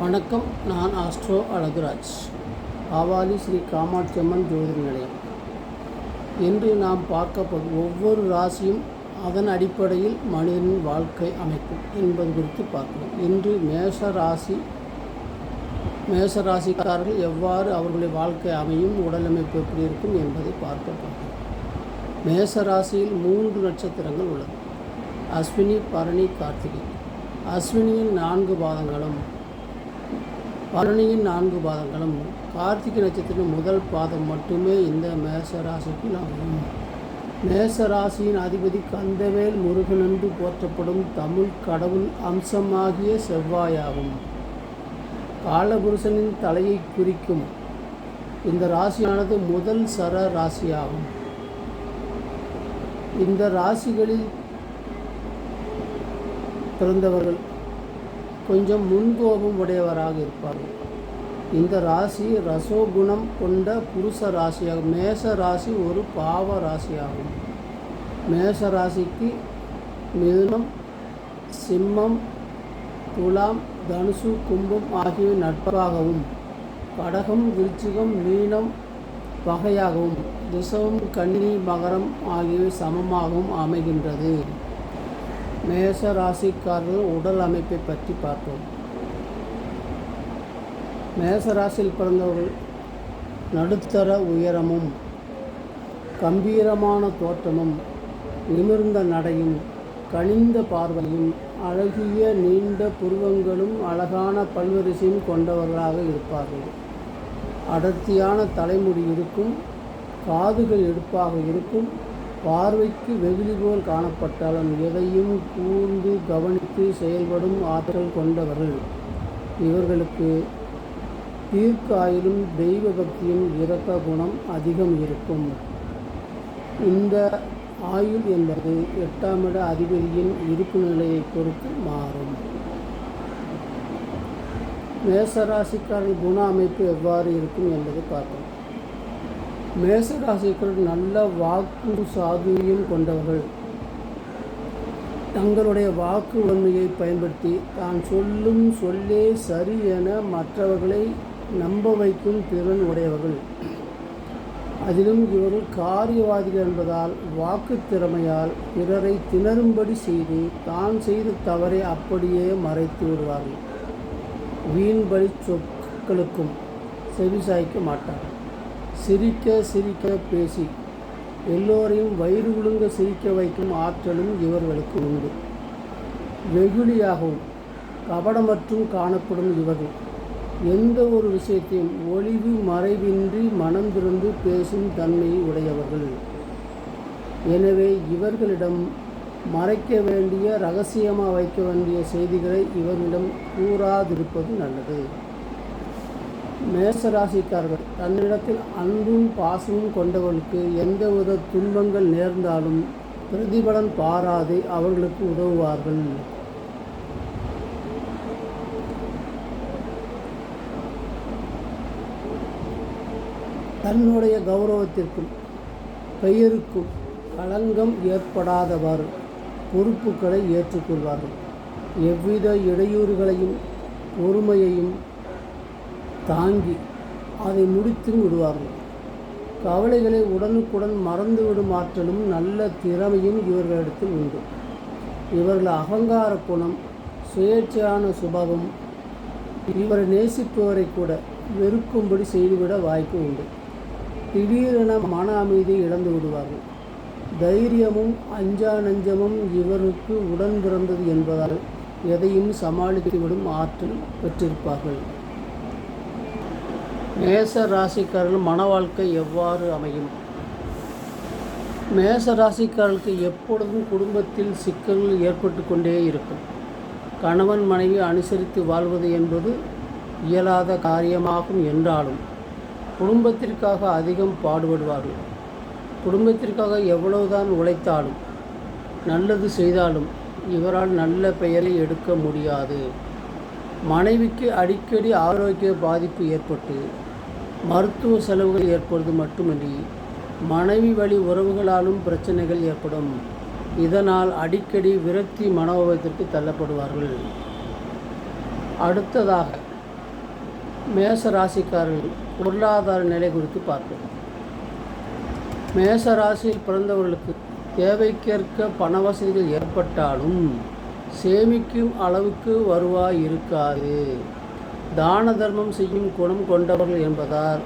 வணக்கம். நான் ஆஸ்ட்ரோ அழகுராஜ். ஆவாலி ஸ்ரீ காமாட்சி அம்மன் ஜோதிட நிலையம். இன்று நாம் பார்க்க ஒவ்வொரு ராசியும் அதன் அடிப்படையில் மனிதனின் வாழ்க்கை அமைப்பு என்பது குறித்து பார்க்கணும் இன்று மேஷ ராசி மேஷ ராசிக்காரர்கள் எவ்வாறு அவர்களுடைய வாழ்க்கை அமையும் உடலமைப்பு எப்படி இருக்கும் என்பதை பார்க்க போகிறோம். மேஷ ராசியில் மூன்று நட்சத்திரங்கள் உள்ளது. அஸ்வினி பரணி கார்த்திகை. அஸ்வினியின் நான்கு பாதங்களும் பரணியின் நான்கு பாதங்களும் கார்த்திகை நட்சத்திரம் முதல் பாதம் மட்டுமே இந்த மேச ராசிக்கு மேசராசியின் மேச ராசியின் அதிபதி கந்தவேல் முருகன் என்று போற்றப்படும் தமிழ் கடவுள் அம்சமாகிய செவ்வாயாகும். காலபுருஷனின் தலையை குறிக்கும் இந்த ராசியானது முதல் சர ராசியாகும். இந்த ராசிகளில் பிறந்தவர்கள் கொஞ்சம் முன்கோபம் உடையவராக இருப்பார்கள் இந்த ராசி ரசோகுணம் கொண்ட புருஷ ராசியாகும் மேச ராசி ஒரு பாவ ராசியாகும். மேச ராசிக்கு மிதுனம் சிம்மம் துலாம் தனுசு கும்பம் ஆகியவை நட்பாகவும் கடகம் விருச்சிகம் மீனம் பகையாகவும் திசவம் கன்னி மகரம் ஆகியவை சமமாகவும் அமைகின்றது. மேச ராசிக்காரர்கள் உடல் அமைப்பை பற்றி பார்ப்போம் மேச ராசியில் பிறந்தவர்கள் நடுத்தர உயரமும் கம்பீரமான தோற்றமும் நிமிர்ந்த நடையும் கனிந்த பார்வையும் அழகிய நீண்ட புருவங்களும் அழகான பல்வரிசையும் கொண்டவர்களாக இருப்பார்கள். அடர்த்தியான தலைமுடி இருக்கும் காதுகள் எடுப்பாக இருக்கும் பார்வைக்கு வெகுளி போல் காணப்பட்டாலும் எதையும் கூர்ந்து கவனித்து செயல்படும் ஆற்றல் கொண்டவர்கள். இவர்களுக்கு தீர்க்காயிலும் தெய்வ பக்தியும் இரக்க குணம் அதிகம் இருக்கும். இந்த ஆயுள் என்பது எட்டாம் இட அதிபதியின் இருப்பு நிலையை பொறுத்து மாறும். மேசராசிக்கான குண அமைப்பு எவ்வாறு இருக்கும் என்பதை பார்ப்போம். மேசராசிக்காரர்கள் நல்ல வாக்கு சாதுரியம் கொண்டவர்கள். தங்களுடைய வாக்கு வன்மையை பயன்படுத்தி தான் சொல்லும் சொல்லே சரி என மற்றவர்களை நம்ப வைக்கும் திறன் உடையவர்கள். அதிலும் இவர்கள் காரியவாதிகள் என்பதால் வாக்கு திறமையால் பிறரை திணறும்படி செய்து தான் செய்த தவறை அப்படியே மறைத்து விடுவார்கள். வீண்படி சொற்களுக்கும் செவிசாய்க்க மாட்டார்கள். சிரிக்க சிரிக்க பேசி எல்லோரையும் வயிறு விழுங்க சிரிக்க வைக்கும் ஆற்றலும் இவர்களுக்கு உண்டு. வெகுளியாகவும் கபடமற்றும் காணப்படும் இவர்கள். எந்த ஒரு விஷயத்தையும் ஒளிவு மறைவின்றி மனம் திறந்து பேசும் தன்மையை உடையவர்கள். எனவே இவர்களிடம் மறைக்க வேண்டிய ரகசியமாக வைக்க வேண்டிய செய்திகளை இவர்களிடம் கூறாதிருப்பது நல்லது. மேசராசிக்காரர்கள் தன்னிடத்தில் அன்பும் பாசமும் கொண்டவர்களுக்கு எந்தவித துன்பங்கள் நேர்ந்தாலும் பிரதிபலன் பாராது அவர்களுக்கு உதவுவார்கள். தன்னுடைய கௌரவத்திற்கும் பெயருக்கும் களங்கம் ஏற்படாதவாறு பொறுப்புகளை ஏற்றுக்கொள்வார்கள். எவ்வித இடையூறுகளையும் பொறுமையையும் தாங்கி அதை முடித்தும் விடுவார்கள். கவலைகளை உடனுக்குடன் மறந்துவிடும் ஆற்றலும் நல்ல திறமையும் இவர்களிடத்தில் உண்டு. இவர்கள் அகங்கார குணம் சுயேட்சையான சுபாவம் இவரை நேசிப்பவரை கூட வெறுக்கும்படி செய்துவிட வாய்ப்பு உண்டு. திடீரென மன அமைதியை இழந்து விடுவார்கள். தைரியமும் அஞ்சா நஞ்சமும் இவருக்கு உடன் பிறந்தது என்பதால் எதையும் சமாளித்துவிடும் ஆற்றல் பெற்றிருப்பார்கள். மேச ராசிக்காரர்கள் மன வாழ்க்கை எவ்வாறு அமையும்? மேச ராசிக்காரர்களுக்கு எப்பொழுதும் குடும்பத்தில் சிக்கல்கள் ஏற்பட்டு கொண்டே இருக்கும். கணவன் மனைவி அனுசரித்து வாழ்வது என்பது இயலாத காரியமாகும் என்றாலும் குடும்பத்திற்காக அதிகம் பாடுபடுவார்கள். குடும்பத்திற்காக எவ்வளவுதான் உழைத்தாலும் நல்லது செய்தாலும் இவரால் நல்ல பெயரை எடுக்க முடியாது. மனைவிக்கு அடிக்கடி ஆரோக்கிய பாதிப்பு ஏற்பட்டு மருத்துவ செலவுகள் ஏற்படுவது மட்டுமின்றி மனைவி வழி உறவுகளாலும் பிரச்சனைகள் ஏற்படும். இதனால் அடிக்கடி விரக்தி மனோபாவத்திற்கு தள்ளப்படுவார்கள். அடுத்ததாக மேச ராசிக்காரர்கள் பொருளாதார நிலை குறித்து பார்ப்போம். மேச ராசியில் பிறந்தவர்களுக்கு தேவைக்கேற்க பண வசதிகள் ஏற்பட்டாலும் சேமிக்கும் அளவுக்கு வருவாய் இருக்காது. தான தர்மம் செய்யும் குணம் கொண்டவர்கள் என்பதால்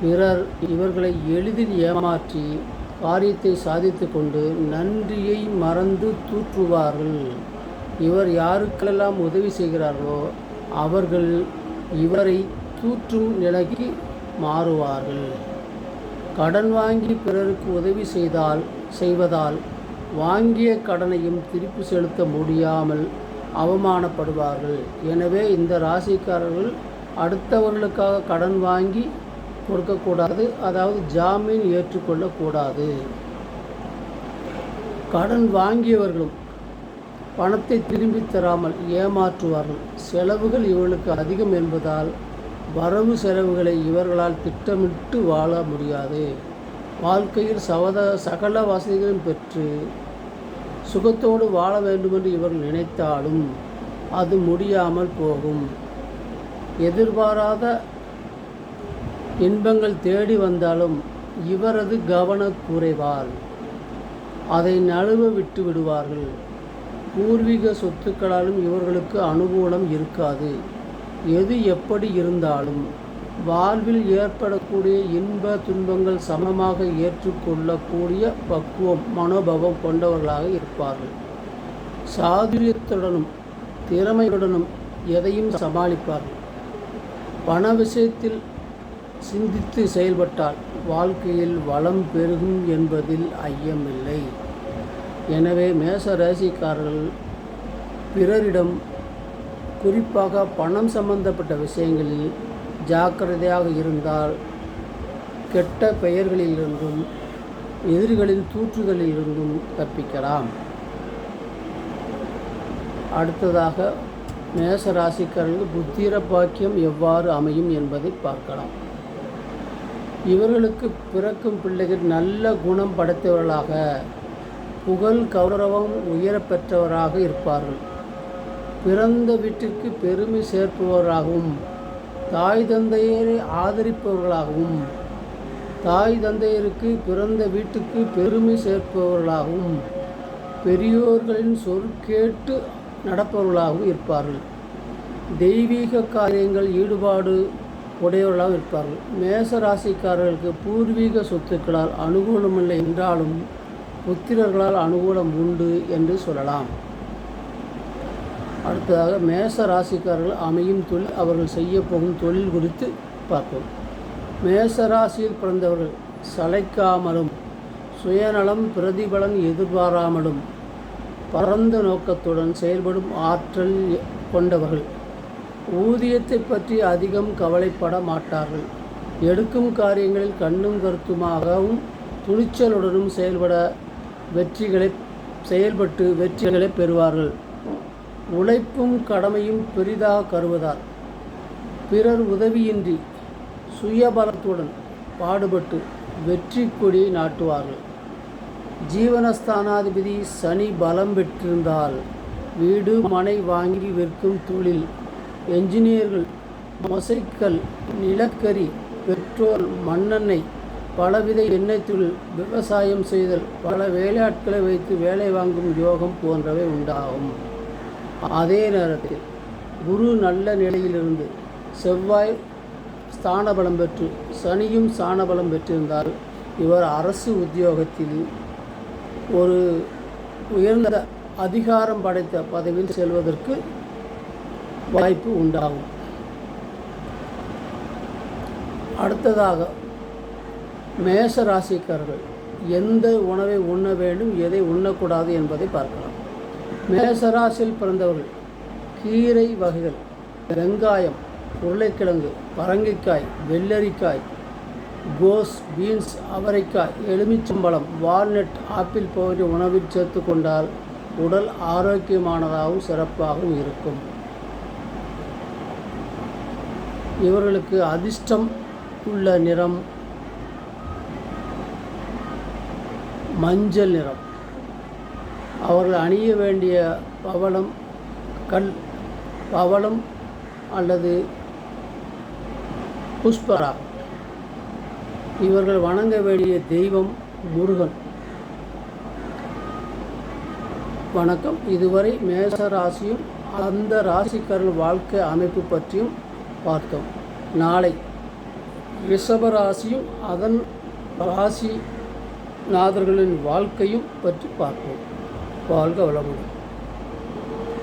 பிறர் இவர்களை எளிதில் ஏமாற்றி காரியத்தை சாதித்து கொண்டு நன்றியை மறந்து தூற்றுவார்கள். இவர் யாருக்கெல்லாம் உதவி செய்கிறார்களோ அவர்கள் இவரை தூற்றும் நிலைக்கு மாறுவார்கள். கடன் வாங்கி பிறருக்கு உதவி செய்தால் செய்வதால் வாங்கிய கடனையும் திருப்பி செலுத்த முடியாமல் அவமானப்படுவார்கள். எனவே இந்த ராசிக்காரர்கள் அடுத்தவர்களுக்காக கடன் வாங்கி கொடுக்கக்கூடாது அதாவது ஜாமீன் ஏற்றுக்கொள்ளக்கூடாது. கடன் வாங்கியவர்களும் பணத்தை திரும்பி தராமல் ஏமாற்றுவார்கள். செலவுகள் இவர்களுக்கு அதிகம் என்பதால் வரவு செலவுகளை இவர்களால் திட்டமிட்டு வாழ முடியாது. வாழ்க்கையில் சவத சகல வசதிகளும் பெற்று சுகத்தோடு வாழ வேண்டுமென்று இவர்கள் நினைத்தாலும் அது முடியாமல் போகும். எதிர்பாராத இன்பங்கள் தேடி வந்தாலும் இவரது கவனக்குறைவால் அதை நழுவ விட்டு விடுவார்கள். பூர்வீக சொத்துக்களாலும் இவர்களுக்கு அனுகூலம் இருக்காது. எது எப்படி இருந்தாலும் வாழ்வில் ஏற்படக்கூடிய இன்ப துன்பங்கள் சமமாக ஏற்றுக்கொள்ளக்கூடிய பக்குவம் மனோபவம் கொண்டவர்களாக இருப்பார்கள். சாதுரியத்துடனும் திறமையுடனும் எதையும் சமாளிப்பார்கள். பண விஷயத்தில் சிந்தித்து செயல்பட்டால் வாழ்க்கையில் வளம் பெருகும் என்பதில் ஐயமில்லை. எனவே மேச ராசிக்காரர்கள் பிறரிடம் குறிப்பாக பணம் சம்பந்தப்பட்ட விஷயங்களில் ஜாக்கிரதையாக இருந்தால் கெட்ட பெயர்களிலிருந்தும் எதிரிகளின் தூற்றுதலிலிருந்தும் தப்பிக்கலாம். அடுத்ததாக மேச புத்திர பாக்கியம் எவ்வாறு அமையும் என்பதை பார்க்கலாம். இவர்களுக்கு பிறக்கும் பிள்ளைகள் நல்ல குணம் படைத்தவர்களாக புகழ் கௌரவம் உயரப்பெற்றவராக இருப்பார்கள். பிறந்த வீட்டிற்கு பெருமை சேர்ப்பவராகவும் தாய் தந்தையரை ஆதரிப்பவர்களாகவும் தாய் தந்தையருக்கு பிறந்த வீட்டுக்கு பெருமை சேர்ப்பவர்களாகவும் பெரியோர்களின் சொல் கேட்டு நடப்பவர்களாகவும் இருப்பார்கள். தெய்வீக காரியங்கள் ஈடுபாடு உடையவர்களாக இருப்பார்கள். மேச ராசிக்காரர்களுக்கு பூர்வீக சொத்துக்களால் அனுகூலமில்லை என்றாலும் புத்திரர்களால் அனுகூலம் உண்டு என்று சொல்லலாம். அடுத்ததாக மேச ராசிக்காரர்கள் அமையும் தொழில் அவர்கள் செய்ய போகும் தொழில் குறித்து பார்ப்போம். மேச ராசியில் பிறந்தவர்கள் சளைக்காமலும் சுயநலம் பிரதிபலன் எதிர்பாராமலும் பரந்த நோக்கத்துடன் செயல்படும் ஆற்றல் கொண்டவர்கள். ஊதியத்தை பற்றி அதிகம் கவலைப்பட மாட்டார்கள். எடுக்கும் காரியங்களில் கண்ணும் கருத்துமாகவும் துணிச்சலுடனும் செயல்பட வெற்றிகளை செயல்பட்டு வெற்றிகளை பெறுவார்கள். உழைப்பும் கடமையும் பெரிதாக கருவதால். பிறர் உதவியின்றி சுயபலத்துடன் பாடுபட்டு வெற்றி கொடியை நாட்டுவார்கள். ஜீவனஸ்தானாதிபதி சனி பலம் பெற்றிருந்தால் வீடு மனை வாங்கி விற்கும் தொழில் என்ஜினியர்கள் மொசைக்கல் நிலக்கரி பெட்ரோல் மண்ணெண்ணெய் பலவித எண்ணெய் தொழில் விவசாயம் செய்தல் பல வேலையாட்களை வைத்து வேலை வாங்கும் யோகம் போன்றவை உண்டாகும். அதே நேரத்தில் குரு நல்ல நிலையிலிருந்து செவ்வாய் ஸ்தானபலம் பெற்று சனியும் ஸ்தானபலம் பெற்றிருந்தால் இவர் அரசு உத்தியோகத்தில் ஒரு உயர்ந்த அதிகாரம் படைத்த பதவியில் செல்வதற்கு வாய்ப்பு உண்டாகும். அடுத்ததாக மேச ராசிக்காரர்கள் எந்த உணவை உண்ண வேண்டும் எதை உண்ணக்கூடாது என்பதை பார்க்கலாம். மேசராசில் பிறந்தவர்கள் கீரை வகைகள் வெங்காயம் உருளைக்கிழங்கு பரங்கிக்காய் வெள்ளரிக்காய் கோஸ் பீன்ஸ் அவரைக்காய் எலுமிச்சம்பழம் வால்நட் ஆப்பிள் போன்ற உணவில் சேர்த்து கொண்டால் உடல் ஆரோக்கியமானதாகவும் சிறப்பாகவும் இருக்கும். இவர்களுக்கு அதிர்ஷ்டம் உள்ள நிறம் மஞ்சள் நிறம். அவர்கள் அணிய வேண்டிய பவளம் கல் பவளம் அல்லது புஷ்பரா. இவர்கள் வணங்க வேண்டிய தெய்வம் முருகன். வணக்கம். இதுவரை மேச ராசியும் அந்த ராசிக்காரர்கள் வாழ்க்கை அமைப்பு பற்றியும் பார்த்தோம். நாளை ரிஷப ராசியும் அதன் ராசி நாதர்களின் வாழ்க்கையும் பற்றி பார்ப்போம். வாழ்க வளமுடன்